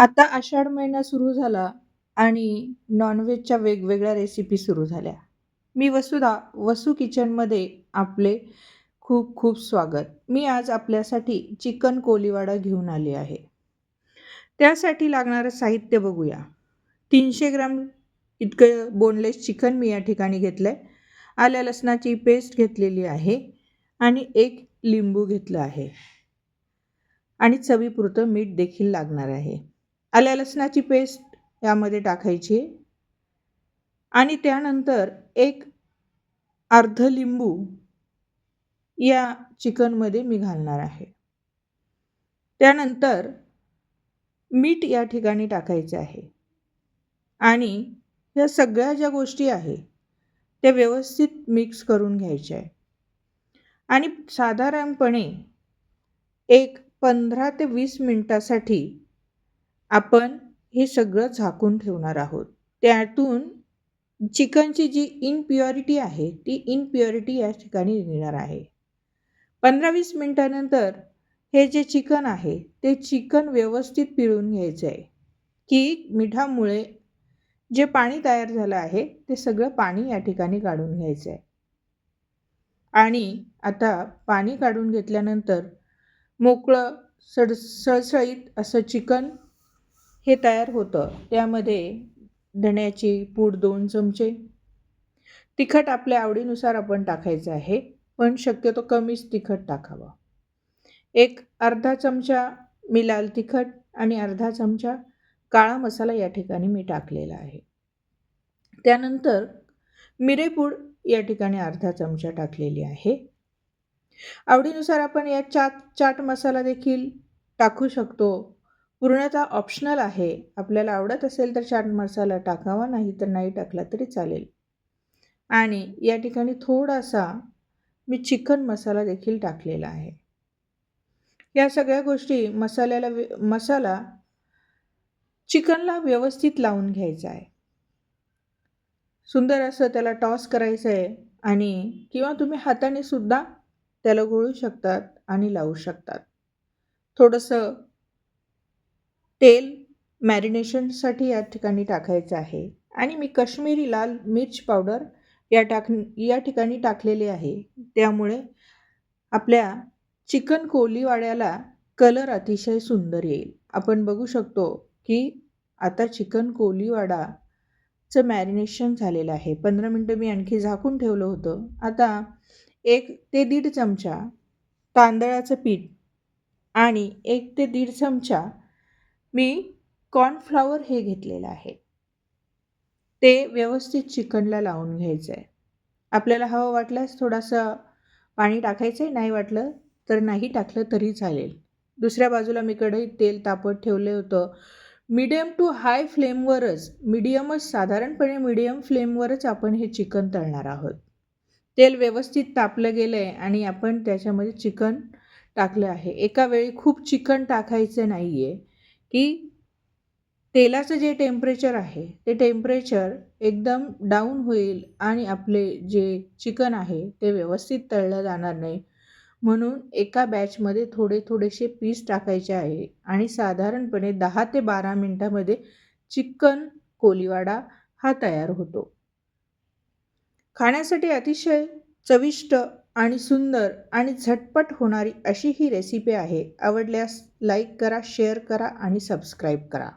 आता आषाढ महिना सुरू झाला आणि नॉनव्हेजच्या वेगवेगळ्या रेसिपी सुरू झाल्या. मी वसुधा वसू किचनमध्ये आपले खूप खूप स्वागत. मी आज आपल्यासाठी चिकन कोलीवाडा घेऊन आले आहे. त्यासाठी लागणारं साहित्य बघूया. तीनशे ग्राम इतकं बोनलेस चिकन मी या ठिकाणी घेतलं आहे आल्या लसणाची पेस्ट घेतलेली आहे आणि एक लिंबू घेतलं आहे. आणि चवीपुरतं मीठ देखील लागणार आहे. आल्या लसणाची पेस्ट यामध्ये टाकायची. आहे आणि त्यानंतर एक अर्ध लिंबू या चिकनमध्ये मी घालणार आहे. त्यानंतर मीठ या ठिकाणी टाकायचं आहे. आणि ह्या सगळ्या ज्या गोष्टी आहे त्या व्यवस्थित मिक्स करून घ्यायच्या आहे. आणि साधारणपणे एक पंधरा ते वीस मिनटासाठी आपण हे सगळं झाकून ठेवणार आहोत. त्यातून चिकनची जी इनप्युअरिटी आहे ती इनप्युअरिटी या ठिकाणी निघणार आहे. पंधरा वीस मिनटानंतर हे जे चिकन आहे ते चिकन व्यवस्थित पिळून घ्यायचं आहे. की मिठामुळे जे पाणी तयार झालं आहे ते सगळं पाणी या ठिकाणी काढून घ्यायचं आहे. आणि आता पाणी काढून घेतल्यानंतर मोकळं सड सळसळीत असं चिकन हे तयार होतं. त्यामध्ये धण्याची पूड दोन चमचे तिखट आपल्या आवडीनुसार आपण टाकायचं आहे पण शक्यतो कमीच तिखट टाकावं. एक अर्धा चमचा मी लाल तिखट आणि अर्धा चमचा काळा मसाला या ठिकाणी मी टाकलेला आहे. त्यानंतर मिरेपूड या ठिकाणी अर्धा चमचा टाकलेली आहे. आवडीनुसार आपण या चाट चाट मसाला देखील टाकू शकतो. पूर्णतः ऑप्शनल आहे. आपल्याला आवडत असेल तर चाट मसाला टाकावा नाही तर नाही टाकला तरी चालेल. आणि या ठिकाणी थोडासा मी चिकन मसाला देखील टाकलेला आहे. या सगळ्या गोष्टी मसाल्याला मसाला चिकनला व्यवस्थित लावून घ्यायचा आहे. सुंदर असं त्याला टॉस करायचं आहे आणि किंवा तुम्ही हाताने सुद्धा त्याला गोळू शकतात आणि लावू शकतात. थोडंसं तेल मॅरिनेशनसाठी या ठिकाणी टाकायचं आहे. आणि मी कश्मीरी लाल मिर्च पावडर या टाक या ठिकाणी टाकलेले आहे. त्यामुळे आपल्या चिकन कोलीवाड्याला कलर अतिशय सुंदर येईल. आपण बघू शकतो की आता चिकन कोलीवाडाचं मॅरिनेशन झालेलं आहे. पंधरा मिनटं मी आणखी झाकून ठेवलं होतं. आता एक ते दीड चमचा तांदळाचं पीठ आणि एक ते दीड चमचा मी कॉर्नफ्लावर हे घेतलेलं आहे. ते व्यवस्थित चिकनला लावून घ्यायचं आहे आपल्याला हवं वाटल्यास थोडंसं पाणी टाकायचं आहे नाही वाटलं तर नाही टाकलं तरी चालेल. दुसऱ्या बाजूला मी कढईत तेल तापत ठेवलं होतं. मीडियम टू हाय फ्लेमवरच मीडियमच साधारणपणे मीडियम फ्लेमवरच आपण हे चिकन तळणार आहोत. तेल व्यवस्थित तापलं गेलं आहे आणि आपण त्याच्यामध्ये चिकन टाकलं आहे. एका वेळी खूप चिकन टाकायचं नाही आहे की तेलाचं जे टेम्परेचर आहे ते टेम्परेचर एकदम डाऊन होईल आणि आपले जे चिकन आहे ते व्यवस्थित तळलं जाणार नाही. म्हणून एका बॅचमध्ये थोडे थोडेसे पीस टाकायचे आहे आणि साधारणपणे दहा ते बारा मिनटामध्ये चिकन कोलिवाडा हा तयार होतो. खाण्यासाठी अतिशय चविष्ट आणि सुंदर आणि झटपट होणारी अशी ही रेसिपी आहे. आवडल्यास लाईक करा शेअर करा आणि सबस्क्राईब करा.